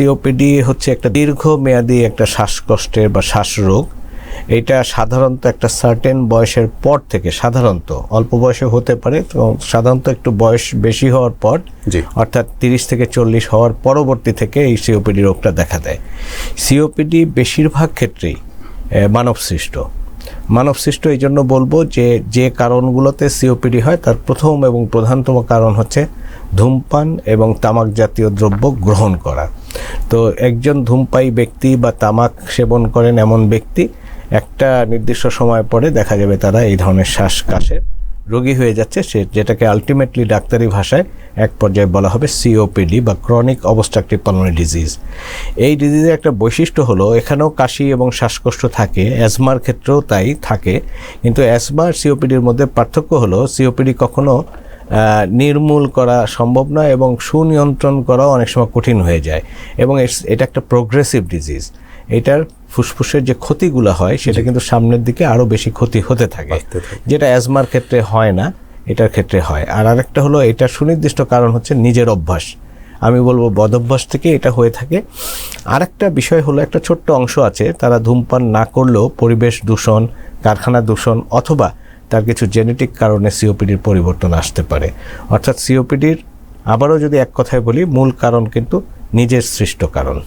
COPD হচ্ছে একটা দীর্ঘমেয়াদী একটা শ্বাসকষ্টের বা শ্বাসরোগ। এটা সাধারণত একটা সার্টেন বয়সের পর থেকে সাধারণত অল্প বয়সে হতে পারে তো সাধারণত একটু বয়স বেশি হওয়ার পর। অর্থাৎ তিরিশ থেকে চল্লিশ হওয়ার পরবর্তী থেকে এই সিওপিডি রোগটা দেখা দেয়। সিওপিডি বেশিরভাগ ক্ষেত্রেই মানব সৃষ্ট মানব সৃষ্ট এই জন্য বলব যে যে কারণগুলোতে সিওপিডি হয় তার প্রথম এবং প্রধানতম কারণ হচ্ছে ধূমপান এবং তামাক জাতীয় দ্রব্য গ্রহণ করা। তো একজন ধূমপায়ী ব্যক্তি বা তামাক সেবন করেন এমন ব্যক্তি, একটা নির্দিষ্ট সময় পরে দেখা যাবে তারা এই ধরনের শ্বাসকাশের রোগী হয়ে যাচ্ছে। সে যেটাকে আলটিমেটলি ডাক্তারি ভাষায় এক পর্যায়ে বলা হবে সিওপিডি বা ক্রনিক অবস্ট্রাকটিভ পালমোনারি ডিজিজ এই ডিজিজের একটা বৈশিষ্ট্য হলো, এখানেও কাশি এবং শ্বাসকষ্ট থাকে অ্যাজমার ক্ষেত্রেও তাই থাকে। কিন্তু অ্যাজমা আর সিওপিডির মধ্যে পার্থক্য হলো সিওপিডি কখনো নির্মূল করা সম্ভব নয় এবং সুনিয়ন্ত্রণ করাও অনেক সময় কঠিন হয়ে যায় এবং এটা একটা প্রোগ্রেসিভ ডিজিজ এটার ফুসফুসের যে ক্ষতিগুলো হয় সেটা কিন্তু সামনের দিকে আরও বেশি ক্ষতি হতে থাকে। যেটা অ্যাজমার ক্ষেত্রে হয় না এটার ক্ষেত্রে হয়। আর আরেকটা হলো এটার সুনির্দিষ্ট কারণ হচ্ছে নিজের অভ্যাস। আমি বলব বদভ্যাস থেকে এটা হয়ে থাকে। আরেকটা বিষয় হলো একটা ছোট্ট অংশ আছে তারা ধূমপান না করলেও পরিবেশ দূষণ কারখানা দূষণ অথবা তার কিছু জেনেটিক কারণে সিওপিডির পরিবর্তন আসতে পারে। অর্থাৎ সিওপিডির আবারও যদি এক কথায় বলি, মূল কারণ কিন্তু নিজের সৃষ্ট কারণ।